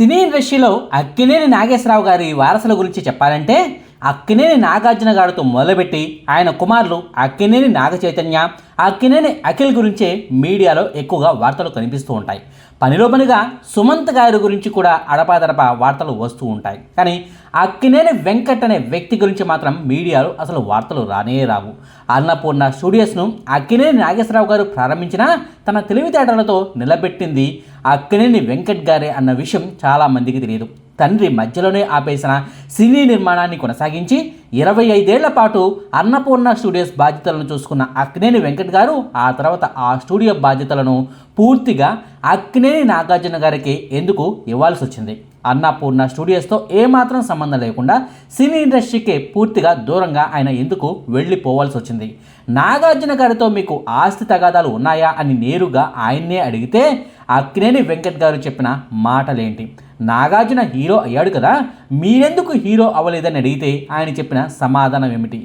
సినీ ఇండస్ట్రీలో అక్కినేని నాగేశ్వరరావు గారి వారసుల గురించి చెప్పాలంటే అక్కినేని నాగార్జున గారితో మొదలుపెట్టి ఆయన కుమారులు అక్కినేని నాగ చైతన్య అక్కినేని అఖిల్ గురించే మీడియాలో ఎక్కువగా వార్తలు కనిపిస్తూ ఉంటాయి. పనిలో పనిగా సుమంత్ గారి గురించి కూడా అడపాదడపా వార్తలు వస్తూ ఉంటాయి. కానీ అక్కినేని వెంకట్ అనే వ్యక్తి గురించి మాత్రం మీడియాలో అసలు వార్తలు రానే రావు. అన్నపూర్ణ స్టూడియోస్ను అక్కినేని నాగేశ్వరరావు గారు ప్రారంభించిన తన తెలివితేటలతో నిలబెట్టింది అక్కినేని వెంకట్ గారే అన్న విషయం చాలామందికి తెలియదు తండ్రి మధ్యలోనే ఆపేసిన సినీ నిర్మాణాన్ని కొనసాగించి ఇరవై ఐదేళ్ళ పాటు అన్నపూర్ణ స్టూడియోస్ బాధ్యతలను చూసుకున్న అక్నేని వెంకట్ గారు ఆ తర్వాత ఆ స్టూడియో బాధ్యతలను పూర్తిగా అక్నేని నాగార్జున గారికి ఎందుకు ఇవ్వాల్సి వచ్చింది? అన్నపూర్ణ స్టూడియోస్తో ఏమాత్రం సంబంధం లేకుండా సినీ ఇండస్ట్రీకి పూర్తిగా దూరంగా ఆయన ఎందుకు వెళ్ళిపోవాల్సి వచ్చింది? నాగార్జున గారితో మీకు ఆస్తి తగాదాలు ఉన్నాయా అని నేరుగా ఆయన్నే అడిగితే అక్కినేని వెంకట్ గారు చెప్పిన మాటలేంటి? నాగార్జున హీరో అయ్యాడు కదా మీరెందుకు హీరో అవ్వలేదని అడిగితే ఆయన చెప్పిన సమాధానం ఏమిటి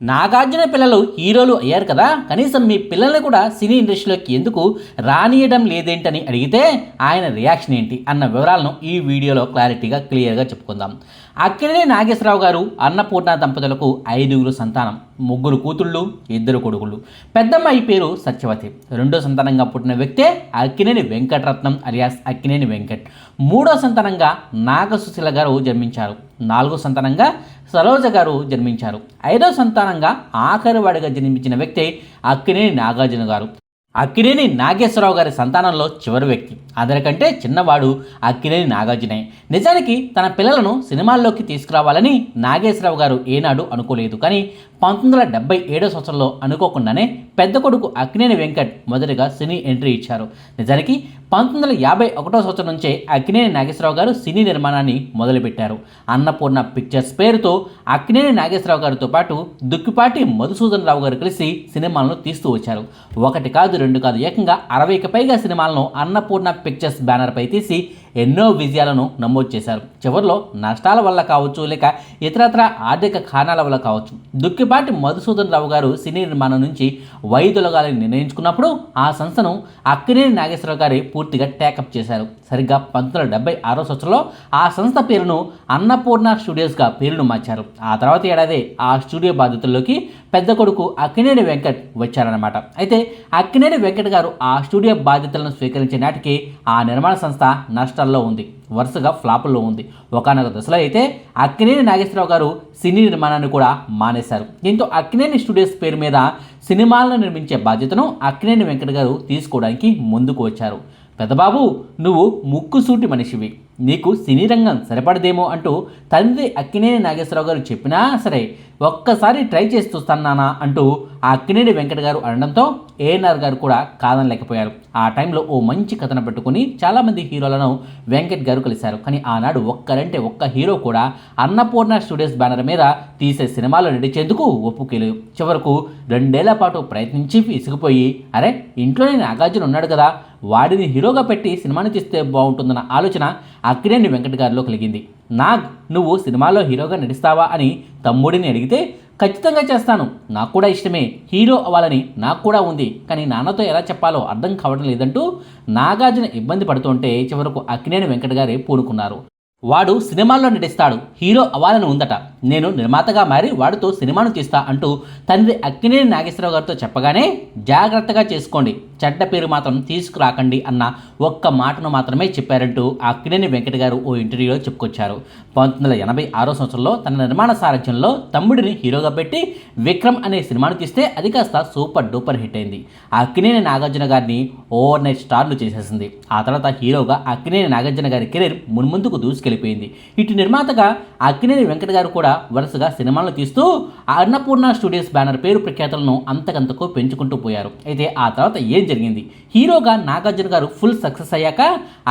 నాగార్జున పిల్లలు హీరోలు అయ్యారు కదా కనీసం మీ పిల్లల్ని కూడా సినీ ఇండస్ట్రీలోకి ఎందుకు రానియడం లేదేంటని అడిగితే ఆయన రియాక్షన్ ఏంటి అన్న వివరాలను ఈ వీడియోలో క్లారిటీగా క్లియర్గా చెప్పుకుందాం. అక్కినేని నాగేశ్వరరావు గారు అన్నపూర్ణ దంపతులకు ఐదుగురు సంతానం ముగ్గురు కూతుళ్ళు ఇద్దరు కొడుకులు. పెద్దమ్మాయి పేరు సత్యవతి. రెండో సంతానంగా పుట్టిన వ్యక్తే అక్కినేని వెంకటరత్నం అలియాస్ అక్కినేని వెంకట్. మూడో సంతానంగా నాగసుశీల గారు జన్మించారు. నాలుగో సంతానంగా సరోజ గారు జన్మించారు. ఐదో సంతానంగా ఆఖరివాడిగా జన్మించిన వ్యక్తి అక్కినేని నాగార్జున గారు. అక్కినేని నాగేశ్వరరావు గారి సంతానంలో చివరి వ్యక్తి. అందరికంటే చిన్నవాడు అక్కినేని నాగార్జునే. నిజానికి తన పిల్లలను సినిమాల్లోకి తీసుకురావాలని నాగేశ్వరరావు గారు ఏనాడు అనుకోలేదు. కానీ పంతొమ్మిది వందల డెబ్బై ఏడో సంవత్సరంలో అనుకోకుండానే పెద్ద కొడుకు అక్కినేని వెంకట్ మొదటిగా సినీ ఎంట్రీ ఇచ్చారు. నిజానికి పంతొమ్మిది వందల యాభై ఒకటో సంవత్సరం నుంచే అక్కినేని నాగేశ్వరరావు గారు సినీ నిర్మాణాన్ని మొదలుపెట్టారు. అన్నపూర్ణ పిక్చర్స్ పేరుతో అక్కినేని నాగేశ్వరరావు గారితో పాటు దుక్కిపాటి మధుసూదన్ రావు గారు కలిసి సినిమాలను తీస్తూ వచ్చారు. ఒకటి కాదు రెండు కాదు ఏకంగా అరవైకి పైగా సినిమాలను అన్నపూర్ణ పిక్చర్స్ బ్యానర్పై తీసి ఎన్నో విజయాలను నమోదు చేశారు. చివరిలో నష్టాల వల్ల కావచ్చు లేక ఇతరత్ర ఆర్థిక కారణాల వల్ల కావచ్చు. దుక్కిపాటి మధుసూదన్ రావు గారు సినీ నిర్మాణం నుంచి వైదొలగాలని నిర్ణయించుకున్నప్పుడు ఆ సంస్థను అక్కినేని నాగేశ్వరరావు గారి పూర్తిగా టేకప్ చేశారు. సరిగ్గా పంతొమ్మిది వందల డెబ్బై ఆరో సంవత్సరంలో ఆ సంస్థ పేరును అన్నపూర్ణ స్టూడియోస్గా పేరును మార్చారు. ఆ తర్వాత ఏడాది ఆ స్టూడియో బాధ్యతల్లోకి పెద్ద కొడుకు అక్కినేని వెంకట్ వచ్చారన్నమాట. అయితే అక్కినేని వెంకట్ గారు ఆ స్టూడియో బాధ్యతలను స్వీకరించే నాటికి ఆ నిర్మాణ సంస్థ నష్టాల్లో ఉంది. వరుసగా ఫ్లాపుల్లో ఉంది. ఒకనొక దశలో అయితే అక్కినేని నాగేశ్వరరావు గారు సినీ నిర్మాణాన్ని కూడా మానేశారు. దీంతో అక్కినేని స్టూడియోస్ పేరు మీద సినిమాలను నిర్మించే బాధ్యతను అక్కినేని వెంకట గారు తీసుకోవడానికి ముందుకు వచ్చారు. పెద్దబాబు నువ్వు ముక్కుసూటి మనిషివి. నీకు సినీ రంగం సరిపడదేమో అంటూ తండ్రి అక్కినేని నాగేశ్వరరావు గారు చెప్పినా సరే ఒక్కసారి ట్రై చేసి చూస్తానా అంటూ ఆ అక్కినేని వెంకట గారు అనడంతో ఏఎన్ఆర్ గారు కూడా కాదనలేకపోయారు. ఆ టైంలో ఓ మంచి కథను పెట్టుకుని చాలామంది హీరోలను వెంకట్ గారు కలిశారు. కానీ ఆనాడు ఒక్కరంటే ఒక్క హీరో కూడా అన్నపూర్ణ స్టూడియోస్ బ్యానర్ మీద తీసే సినిమాలు నడిచేందుకు ఒప్పుకోలేదు చివరకు రెండేళ్ళ పాటు ప్రయత్నించి విసిగిపోయి అరే ఇంట్లోనే నాగార్జున ఉన్నాడు కదా వాడిని హీరోగా పెట్టి సినిమాని తీస్తే బాగుంటుందన్న ఆలోచన అక్కినేని వెంకట గారిలో కలిగింది. నాగ్ నువ్వు సినిమాలో హీరోగా నటిస్తావా అని తమ్ముడిని అడిగితే ఖచ్చితంగా చేస్తాను. నాకు కూడా ఇష్టమే. హీరో అవ్వాలని నాకు కూడా ఉంది. కానీ నాన్నతో ఎలా చెప్పాలో అర్థం కావడం లేదంటూ నాగార్జున ఇబ్బంది పడుతుంటే చివరకు అక్కినేని వెంకట గారే పూనుకున్నారు. వాడు సినిమాల్లో నటిస్తాడు హీరో అవ్వాలని ఉందట. నేను నిర్మాతగా మారి వాడితో సినిమాను తీస్తా అంటూ తండ్రి అక్కినేని నాగేశ్వరరావు గారితో చెప్పగానే జాగ్రత్తగా చేసుకోండి. చెడ్డ పేరు మాత్రం తీసుకురాకండి అన్న ఒక్క మాటను మాత్రమే చెప్పారంటూ అక్కినేని వెంకట గారు ఓ ఇంటర్వ్యూలో చెప్పుకొచ్చారు. పంతొమ్మిది వందల ఎనభై ఆరో సంవత్సరంలో తన నిర్మాణ సారథ్యంలో తమ్ముడిని హీరోగా పెట్టి విక్రమ్ అనే సినిమాను తీస్తే అది కాస్త సూపర్ డూపర్ హిట్ అయింది. అక్కినేని నాగార్జున గారిని ఓవర్ నైట్ స్టార్లు చేసేసింది. ఆ తర్వాత హీరోగా అక్కినేని నాగార్జున గారి కెరీర్ మున్ముందుకు దూసుకెళ్ళిపోయింది ఇటు నిర్మాతగా అక్కినేని వెంకట గారు కూడా వరుసగా సినిమాలు తీస్తూ అన్నపూర్ణ స్టూడియోస్ బ్యానర్ పేరు ప్రఖ్యాతలను అంతకంతకు పెంచుకుంటూ పోయారు. అయితే ఆ తర్వాత ఏం జరిగింది? హీరోగా నాగార్జున గారు ఫుల్ సక్సెస్ అయ్యాక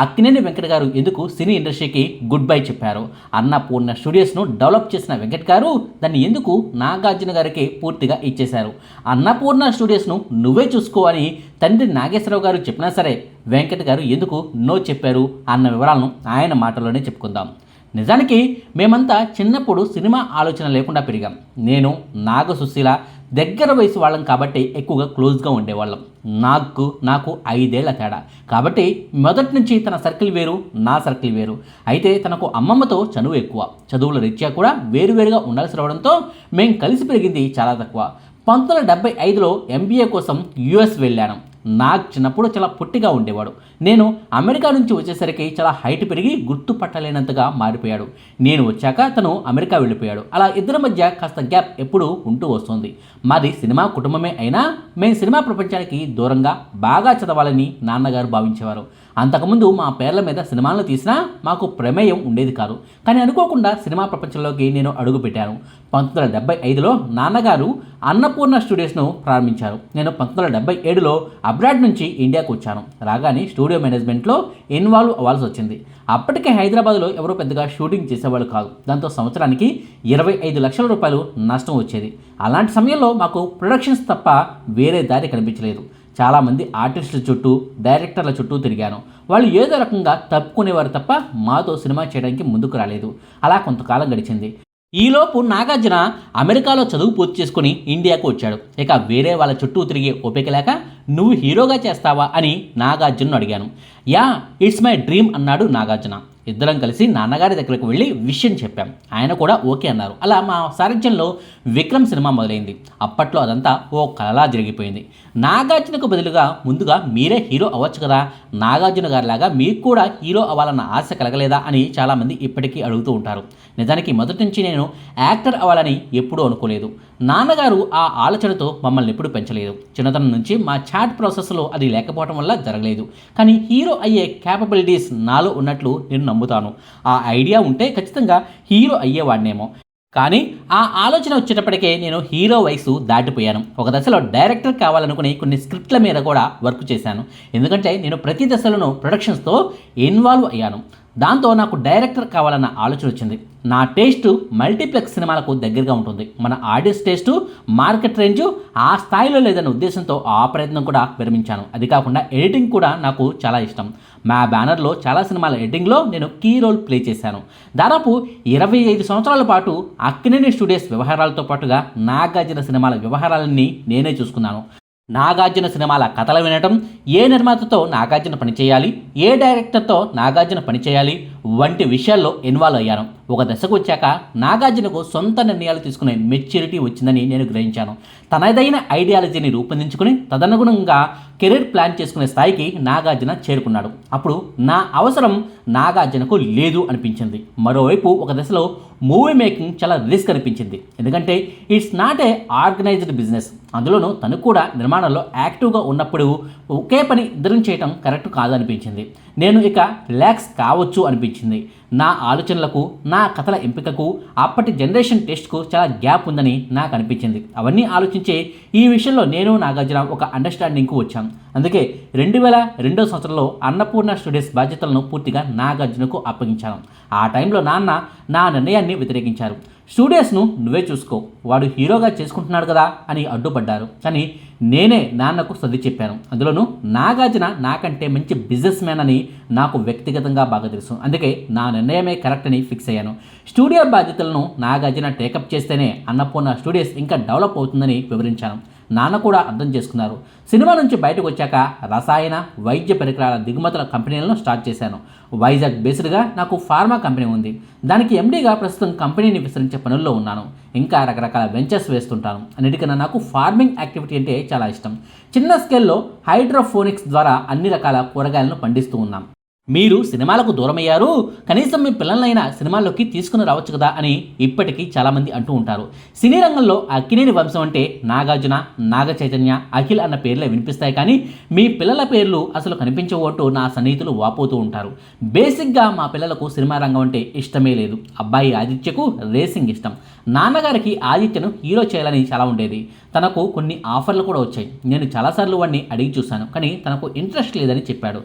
అక్కినేని వెంకట గారు ఎందుకు సినీ ఇండస్ట్రీకి గుడ్ బై చెప్పారు? అన్నపూర్ణ స్టూడియోస్ను డెవలప్ చేసిన వెంకట్ గారు దాన్ని ఎందుకు నాగార్జున గారికి పూర్తిగా ఇచ్చేశారు? అన్నపూర్ణ స్టూడియోస్ను నువ్వే చూసుకోవాలి తండ్రి నాగేశ్వరరావు గారు చెప్పినా సరే వెంకట్ గారు ఎందుకు నో చెప్పారు అన్న వివరాలను ఆయన మాటల్లోనే చెప్పుకుందాం. నిజానికి మేమంతా చిన్నప్పుడు సినిమా ఆలోచన లేకుండా పెరిగాం. నేను నాగ సుశీల దగ్గర వయసు వాళ్ళం కాబట్టి ఎక్కువగా క్లోజ్గా ఉండేవాళ్ళం. నాకు నాకు ఐదేళ్ళ తేడా. కాబట్టి మొదటి నుంచి తన సర్కిల్ వేరు నా సర్కిల్ వేరు. అయితే తనకు అమ్మమ్మతో చనువు ఎక్కువ. చదువుల రీత్యా కూడా వేరువేరుగా ఉండాల్సి రావడంతో మేము కలిసి పెరిగింది చాలా తక్కువ. పంతొమ్మిది డెబ్బై ఐదులో ఎంబీఏ కోసం యుఎస్ వెళ్ళాను. నాకు చిన్నప్పుడు చాలా పొట్టిగా ఉండేవాడు. నేను అమెరికా నుంచి వచ్చేసరికి చాలా హైట్ పెరిగి గుర్తుపట్టలేనంతగా మారిపోయాడు. నేను వచ్చాక తను అమెరికా వెళ్ళిపోయాడు. అలా ఇద్దరి మధ్య కాస్త గ్యాప్ ఎప్పుడూ ఉంటూ వస్తుంది. మాది సినిమా కుటుంబమే అయినా మేము సినిమా ప్రపంచానికి దూరంగా బాగా చదవాలని నాన్నగారు భావించేవారు. అంతకుముందు మా పేర్ల మీద సినిమాలను తీసినా మాకు ప్రమేయం ఉండేది కాదు. కానీ అనుకోకుండా సినిమా ప్రపంచంలోకి నేను అడుగుపెట్టాను. పంతొమ్మిది వందల డెబ్బై ఐదులో నాన్నగారు అన్నపూర్ణ స్టూడియోస్ను ప్రారంభించారు. నేను పంతొమ్మిది వందల డెబ్బై ఏడులో అబ్రాడ్ నుంచి ఇండియాకు వచ్చాను. రాగానే స్టూడియో మేనేజ్మెంట్లో ఇన్వాల్వ్ అవ్వాల్సి వచ్చింది. అప్పటికే హైదరాబాద్లో ఎవరో పెద్దగా షూటింగ్ చేసేవాళ్ళు కాదు. దాంతో సంవత్సరానికి ఇరవై ఐదు లక్షల రూపాయలు నష్టం వచ్చేది. అలాంటి సమయంలో మాకు ప్రొడక్షన్స్ తప్ప వేరే దారి కనిపించలేదు. చాలామంది ఆర్టిస్టుల చుట్టూ డైరెక్టర్ల చుట్టూ తిరిగాను. వాళ్ళు ఏదో రకంగా తప్పుకునేవారు తప్ప మాతో సినిమా చేయడానికి ముందుకు రాలేదు. అలా కొంతకాలం గడిచింది. ఈలోపు నాగార్జున అమెరికాలో చదువు పూర్తి చేసుకుని ఇండియాకు వచ్చాడు. ఇక వేరే వాళ్ళ చుట్టూ తిరిగే ఓపిక లేక నువ్వు హీరోగా చేస్తావా? అని నాగార్జునను అడిగాను. యా ఇట్స్ మై డ్రీమ్ అన్నాడు నాగార్జున. ఇద్దరం కలిసి నాన్నగారి దగ్గరకు వెళ్ళి విషయం చెప్పాం. ఆయన కూడా ఓకే అన్నారు. అలా మా సారథ్యంలో విక్రమ్ సినిమా మొదలైంది. అప్పట్లో అదంతా ఓ కలలా జరిగిపోయింది. నాగార్జునకు బదులుగా ముందుగా మీరే హీరో అవ్వచ్చు కదా. నాగార్జున గారిలాగా మీకు కూడా హీరో అవ్వాలన్న ఆశ కలగలేదా అని చాలామంది ఇప్పటికీ అడుగుతూ ఉంటారు. నిజానికి మొదటి నుంచి నేను యాక్టర్ అవ్వాలని ఎప్పుడూ అనుకోలేదు. నాన్నగారు ఆ ఆలోచనతో మమ్మల్ని ఎప్పుడు పెంచలేదు. చిన్నతనం నుంచి మా చాట్ ప్రాసెస్లో అది లేకపోవడం వల్ల జరగలేదు. కానీ హీరో అయ్యే క్యాపబిలిటీస్ నాలో ఉన్నట్లు నేను నమ్ముతాను. ఆ ఐడియా ఉంటే ఖచ్చితంగా హీరో అయ్యేవాడినేమో. కానీ ఆ ఆలోచన వచ్చేటప్పటికే నేను హీరో వయసు దాటిపోయాను. ఒక దశలో డైరెక్టర్ కావాలనుకుని కొన్ని స్క్రిప్ట్ల మీద కూడా వర్క్ చేశాను. ఎందుకంటే నేను ప్రతి దశలోనూ ప్రొడక్షన్స్తో ఇన్వాల్వ్ అయ్యాను. దాంతో నాకు డైరెక్టర్ కావాలన్న ఆలోచన వచ్చింది. నా టేస్ట్ మల్టీప్లెక్స్ సినిమాలకు దగ్గరగా ఉంటుంది. మన ఆడియన్స్ టేస్టు మార్కెట్ రేంజ్ ఆ స్థాయిలో లేదన్న ఉద్దేశంతో ఆ ప్రయత్నం కూడా విరమించాను. అది కాకుండా ఎడిటింగ్ కూడా నాకు చాలా ఇష్టం. మా బ్యానర్లో చాలా సినిమాల ఎడిటింగ్లో నేను కీ రోల్ ప్లే చేశాను. దాదాపు ఇరవై ఐదు సంవత్సరాల పాటు అక్కినేని స్టూడియోస్ వ్యవహారాలతో పాటుగా నాగార్జున సినిమాల వ్యవహారాలన్నీ నేనే చూసుకున్నాను. నాగార్జున సినిమాల కథలు వినటం ఏ నిర్మాతతో నాగార్జున పనిచేయాలి ఏ డైరెక్టర్తో నాగార్జున పనిచేయాలి వంటి విషయాల్లో ఇన్వాల్వ్ అయ్యాను. ఒక దశకు వచ్చాక నాగార్జునకు సొంత నిర్ణయాలు తీసుకునే మెచ్యూరిటీ వచ్చిందని నేను గ్రహించాను. తనదైన ఐడియాలజీని రూపొందించుకుని తదనుగుణంగా కెరీర్ ప్లాన్ చేసుకునే స్థాయికి నాగార్జున చేరుకున్నాడు. అప్పుడు నా అవసరం నాగార్జునకు లేదు అనిపించింది. మరోవైపు ఒక దశలో మూవీ మేకింగ్ చాలా రిస్క్ అనిపించింది. ఎందుకంటే it's not a organized business. అందులోనూ తను కూడా నిర్మాణంలో యాక్టివ్గా ఉన్నప్పుడు ఒకే పని ఇద్దరం చేయటం కరెక్ట్ కాదనిపించింది. నేను ఇక రిలాక్స్ కావచ్చు అనిపించింది. నా ఆలోచనలకు నా కథల ఎంపికకు అప్పటి జనరేషన్ టెస్ట్కు చాలా గ్యాప్ ఉందని నాకు అనిపించింది. అవన్నీ ఆలోచించే ఈ విషయంలో నేను నాగార్జున ఒక అండర్స్టాండింగ్కు వచ్చాం. అందుకే రెండు వేల రెండో సంవత్సరంలో అన్నపూర్ణ స్టూడియోస్ బాధ్యతలను పూర్తిగా నాగార్జునకు అప్పగించాను. ఆ టైంలో నాన్న నా నిర్ణయాన్ని వ్యతిరేకించారు. స్టూడియోస్ను నువ్వే చూసుకో. వాడు హీరోగా చేసుకుంటున్నాడు కదా అని అడ్డుపడ్డారు. కానీ నేనే నాన్నకు సర్ది చెప్పాను. అందులోనూ నాగార్జున నాకంటే మంచి బిజినెస్ మ్యాన్ అని నాకు వ్యక్తిగతంగా బాగా తెలుసు. అందుకే నా నిర్ణయమే కరెక్ట్ అని ఫిక్స్ అయ్యాను. స్టూడియో బాధ్యతలను నాగార్జున టేకప్ చేస్తేనే అన్నపూర్ణ స్టూడియోస్ ఇంకా డెవలప్ అవుతుందని వివరించాను. నాన్న కూడా అర్థం చేసుకున్నారు. సినిమా నుంచి బయటకు వచ్చాక రసాయన వైద్య పరికరాల దిగుమతుల కంపెనీలను స్టార్ట్ చేశాను. వైజాగ్ బేస్డ్గా నాకు ఫార్మా కంపెనీ ఉంది. దానికి ఎండీగా ప్రస్తుతం కంపెనీని విస్తరించే పనుల్లో ఉన్నాను. ఇంకా రకరకాల వెంచర్స్ వేస్తుంటాను. అన్నిటికన్నా నాకు ఫార్మింగ్ యాక్టివిటీ అంటే చాలా ఇష్టం. చిన్న స్కేల్లో హైడ్రోఫోనిక్స్ ద్వారా అన్ని రకాల కూరగాయలను పండిస్తూ ఉన్నాం. మీరు సినిమాలకు దూరమయ్యారు కనీసం మీ పిల్లలైనా సినిమాల్లోకి తీసుకుని రావచ్చు కదా అని ఇప్పటికీ చాలామంది అంటూ ఉంటారు. సినీ రంగంలో అక్కినేని వంశం అంటే నాగార్జున నాగ చైతన్య అఖిల్ అన్న పేర్లే వినిపిస్తాయి కానీ మీ పిల్లల పేర్లు అసలు కనిపించవు అంటూ నా సన్నిహితులు వాపోతూ ఉంటారు. బేసిక్గా మా పిల్లలకు సినిమా రంగం అంటే ఇష్టమే లేదు. అబ్బాయి ఆదిత్యకు రేసింగ్ ఇష్టం. నాన్నగారికి ఆదిత్యను హీరో చేయాలని చాలా ఉండేది. తనకు కొన్ని ఆఫర్లు కూడా వచ్చాయి. నేను చాలాసార్లు వాడిని అడిగి చూశాను కానీ తనకు ఇంట్రెస్ట్ లేదని చెప్పాడు.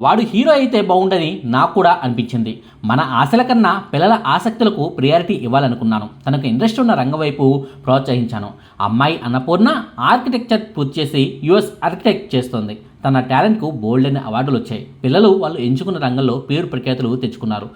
వాడు హీరో అయితే బాగుండని నాకు కూడా అనిపించింది. మన ఆశల కన్నా పిల్లల ఆసక్తులకు ప్రియారిటీ ఇవ్వాలనుకున్నాను. తనకు ఇంట్రెస్ట్ ఉన్న రంగం వైపు ప్రోత్సహించాను. అమ్మాయి అన్నపూర్ణ ఆర్కిటెక్చర్ పూర్తి చేసి యుఎస్ ఆర్కిటెక్ట్ చేస్తోంది. తన టాలెంట్కు బోల్డ్ అనే అవార్డులు వచ్చాయి పిల్లలు వాళ్ళు ఎంచుకున్న రంగంలో పేరు ప్రఖ్యాతులు తెచ్చుకున్నారు.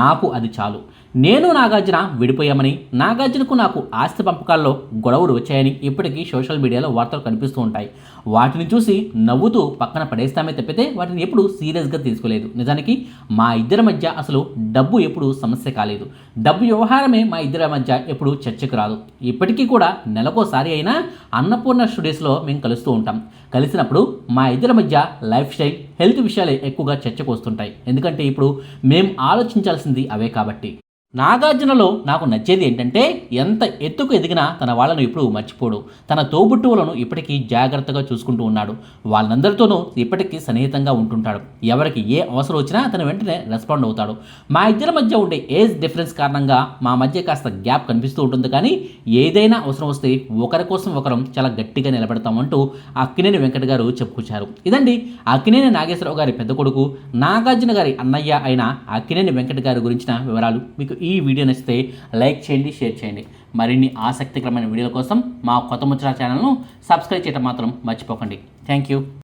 నాకు అది చాలు. నేను నాగార్జున విడిపోయామని నాగార్జునకు నాకు ఆస్తి పంపకాల్లో గొడవలు వచ్చాయని ఇప్పటికీ సోషల్ మీడియాలో వార్తలు కనిపిస్తూ ఉంటాయి. వాటిని చూసి నవ్వుతూ పక్కన పడేస్తామే తప్పితే వాటిని ఎప్పుడు సీరియస్గా తీసుకోలేదు. నిజానికి మా ఇద్దరి మధ్య అసలు డబ్బు ఎప్పుడు సమస్య కాలేదు. డబ్బు వ్యవహారమే మా ఇద్దరి మధ్య ఎప్పుడు చర్చకు రాదు. ఇప్పటికీ కూడా నెలకోసారి అయినా అన్నపూర్ణ స్టూడియోస్లో మేము కలుస్తూ ఉంటాం. కలిసినప్పుడు మా ఇద్దరి మధ్య లైఫ్ స్టైల్ హెల్త్ విషయాలే ఎక్కువగా చర్చకు వస్తుంటాయి. ఎందుకంటే ఇప్పుడు మేము ఆలోచించాల్సింది అవే కాబట్టి. నాగార్జునలో నాకు నచ్చేది ఏంటంటే ఎంత ఎత్తుకు ఎదిగినా తన వాళ్ళను ఎప్పుడూ మర్చిపోడు. తన తోబుట్టువులను ఇప్పటికీ జాగ్రత్తగా చూసుకుంటూ ఉన్నాడు. వాళ్ళందరితోనూ ఇప్పటికీ సన్నిహితంగా ఉంటుంటాడు. ఎవరికి ఏ అవసరం వచ్చినా అతను వెంటనే రెస్పాండ్ అవుతాడు. మా ఇద్దరి మధ్య ఉండే ఏజ్ డిఫరెన్స్ కారణంగా మా మధ్య కాస్త గ్యాప్ కనిపిస్తూ ఉంటుంది. కానీ ఏదైనా అవసరం వస్తే ఒకరి కోసం ఒకరం చాలా గట్టిగా నిలబెడతామంటూ అక్కినేని వెంకట గారు చెప్పుకొచ్చారు. ఇదండి అక్కినేని నాగేశ్వరరావు గారి పెద్ద కొడుకు నాగార్జున గారి అన్నయ్య అయిన అక్కినేని వెంకట గారి గురించిన వివరాలు. మీకు ఈ వీడియో నచ్చితే లైక్ చేయండి షేర్ చేయండి. మరిన్ని ఆసక్తికరమైన వీడియోల కోసం మా కొత్త ముచ్చట ఛానల్ను సబ్స్క్రైబ్ చేయడం మాత్రం మర్చిపోకండి. Thank you